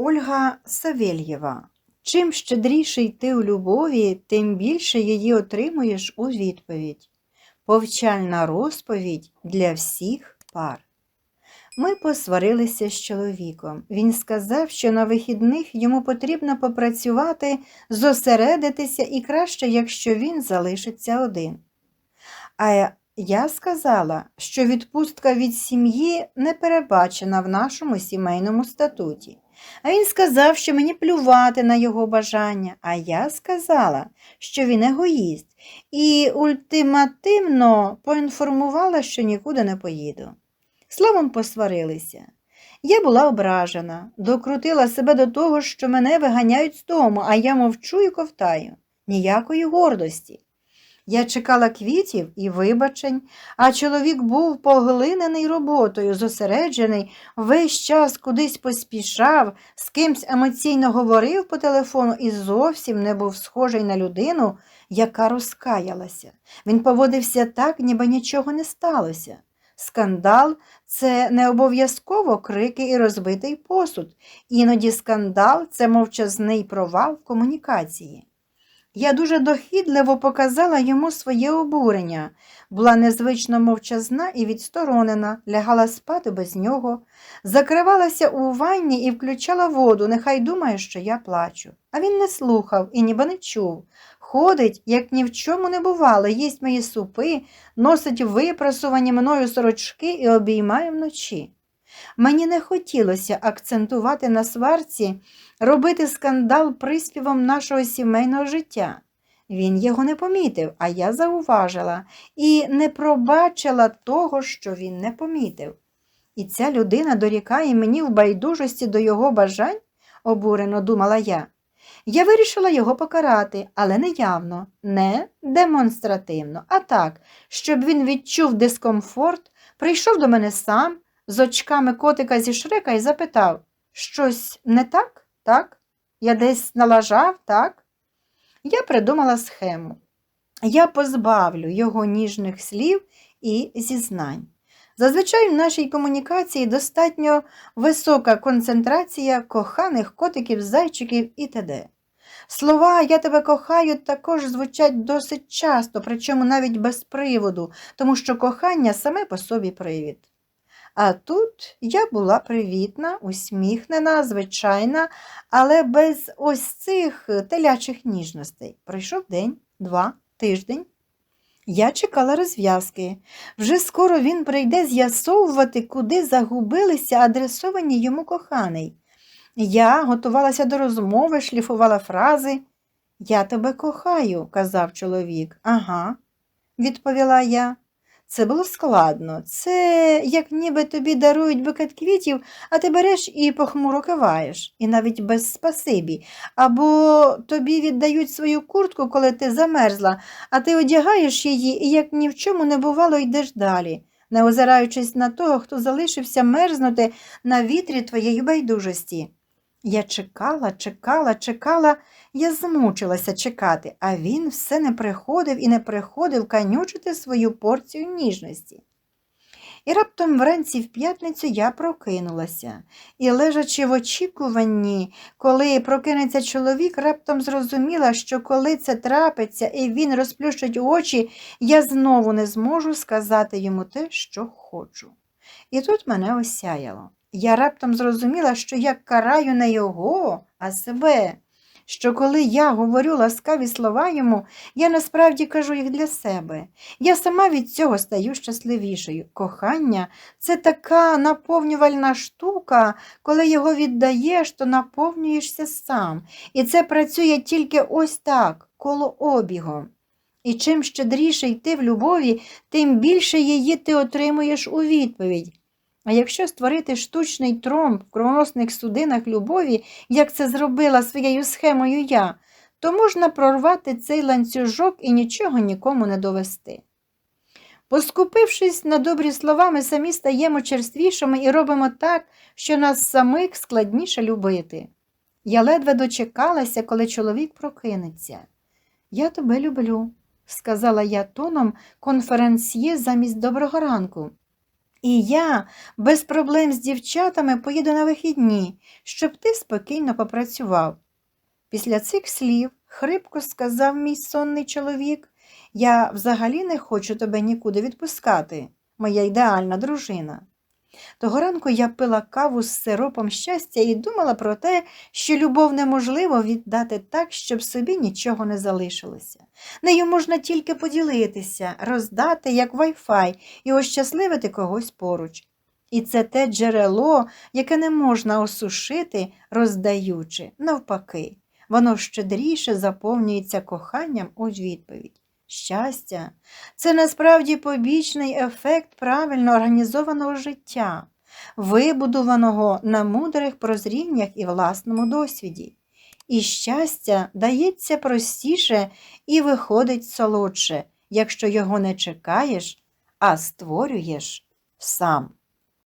Ольга Савельєва. Чим щедріше ти у любові, тим більше її отримуєш у відповідь. Повчальна розповідь для всіх пар. Ми посварилися з чоловіком. Він сказав, що на вихідних йому потрібно попрацювати, зосередитися і краще, якщо він залишиться один. А я сказала, що відпустка від сім'ї не передбачена в нашому сімейному статуті. А він сказав, що мені плювати на його бажання, а я сказала, що він егоїст, і ультимативно поінформувала, що нікуди не поїду. Словом, посварилися. Я була ображена, докрутила себе до того, що мене виганяють з дому, а я мовчу і ковтаю. Ніякої гордості. Я чекала квітів і вибачень, а чоловік був поглинений роботою, зосереджений, весь час кудись поспішав, з кимсь емоційно говорив по телефону і зовсім не був схожий на людину, яка розкаялася. Він поводився так, ніби нічого не сталося. Скандал це не обов'язково крики і розбитий посуд. Іноді скандал це мовчазний провал в комунікації. Я дуже дохідливо показала йому своє обурення, була незвично мовчазна і відсторонена, лягала спати без нього, закривалася у ванні і включала воду, нехай думає, що я плачу. А він не слухав і ніби не чув. Ходить, як ні в чому не бувало, їсть мої супи, носить випрасувані мною сорочки і обіймає вночі. Мені не хотілося акцентувати на сварці, робити скандал приспівом нашого сімейного життя. Він його не помітив, а я зауважила і не пробачила того, що він не помітив. І ця людина дорікає мені в байдужості до його бажань, обурено думала я. Я вирішила його покарати, але не явно, не демонстративно, а так, щоб він відчув дискомфорт, прийшов до мене сам, з очками котика зі шрека і запитав щось не так, так? Я десь налажав, так? Я придумала схему. Я позбавлю його ніжних слів і зізнань. Зазвичай в нашій комунікації достатньо висока концентрація коханих котиків, зайчиків і т.д. Слова Я тебе кохаю також звучать досить часто, причому навіть без приводу, тому що кохання саме по собі привід. А тут я була привітна, усміхнена, звичайна, але без ось цих телячих ніжностей. Пройшов день, два, тиждень. Я чекала розв'язки. Вже скоро він прийде з'ясовувати, куди загубилися адресовані йому коханий. Я готувалася до розмови, шліфувала фрази. Я тебе кохаю, казав чоловік. Ага, відповіла я. Це було складно. Це як ніби тобі дарують букет квітів, а ти береш і похмуро киваєш, і навіть без спасибі. Або тобі віддають свою куртку, коли ти замерзла, а ти одягаєш її і, як ні в чому не бувало, йдеш далі, не озираючись на того, хто залишився мерзнути на вітрі твоєї байдужості. Я чекала, чекала, чекала, я змучилася чекати, а він все не приходив і не приходив канючити свою порцію ніжності. І раптом вранці в п'ятницю я прокинулася і, лежачи в очікуванні, коли прокинеться чоловік, раптом зрозуміла, що коли це трапиться і він розплющить очі, я знову не зможу сказати йому те, що хочу. І тут мене осяяло. Я раптом зрозуміла, що я караю не його, а себе, що коли я говорю ласкаві слова йому, я насправді кажу їх для себе. Я сама від цього стаю щасливішою. Кохання це така наповнювальна штука, коли його віддаєш, то наповнюєшся сам. І це працює тільки ось так, коло обігом. І чим щедріше йти в любові, тим більше її ти отримуєш у відповідь. А якщо створити штучний тромб в кровоносних судинах любові, як це зробила своєю схемою я, то можна прорвати цей ланцюжок і нічого нікому не довести. Поскупившись на добрі слова, ми самі стаємо черствішими і робимо так, що нас самих складніше любити. Я ледве дочекалася, коли чоловік прокинеться. Я тебе люблю, сказала я тоном конференсьє замість доброго ранку. І я без проблем з дівчатами поїду на вихідні, щоб ти спокійно попрацював. Після цих слів хрипко сказав мій сонний чоловік, я взагалі не хочу тебе нікуди відпускати, моя ідеальна дружина. Того ранку я пила каву з сиропом щастя і думала про те, що любов неможливо віддати так, щоб собі нічого не залишилося. Нею можна тільки поділитися, роздати як вайфай і ощасливити когось поруч. І це те джерело, яке не можна осушити, роздаючи, навпаки, воно щедріше заповнюється коханням у відповідь. Щастя це насправді побічний ефект правильно організованого життя, вибудованого на мудрих прозріннях і власному досвіді. І щастя дається простіше і виходить солодше, якщо його не чекаєш, а створюєш сам.